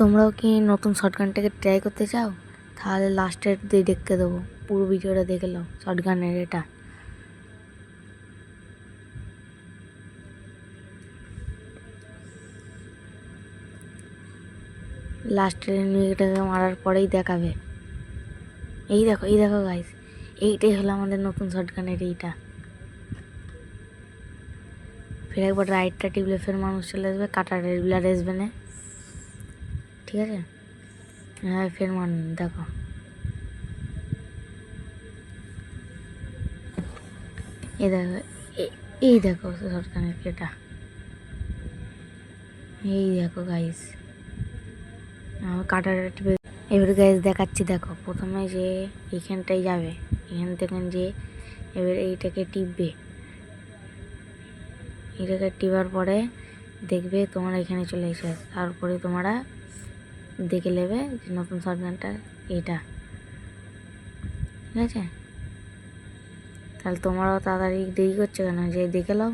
তোমরাও কি নতুন শর্টগানটাকে ট্রাই করতে চাও? তাহলে লাস্টের দিয়ে দেখতে দেবো। পুরো ভিডিওটা দেখে নাও শর্টগানের এটা। লাস্টের এটাকে মারার পরেই দেখাবে। এই দেখো এই দেখো গাইস এইটাই হলো আমাদের নতুন শর্টগানের এইটা। ফের একবার রাইটটা টিপলে ফের মানুষ চলে আসবে কাটা রেগুলার আসবে না। ঠিক আছে? হ্যাঁ ফের মান, দেখো। এই দেখো এই দেখো শর্টগানের এটা এই দেখো গাইস আমার টিপে এবার গাইস দেখাচ্ছি, দেখো। প্রথমে যে এইখানটায় যাবে, এখান থেকে যে এবার এইটাকে টিপবে। এটাকে টিপার পরে দেখবে তোমরা এখানে চলে এসে তারপরে তোমরা দেখে নেবে যে নতুন শর্টগানটা এটা ঠিক আছে? তাহলে তোমারও তাড়াতাড়ি দেরি করছ কেন? যে দেখে নাও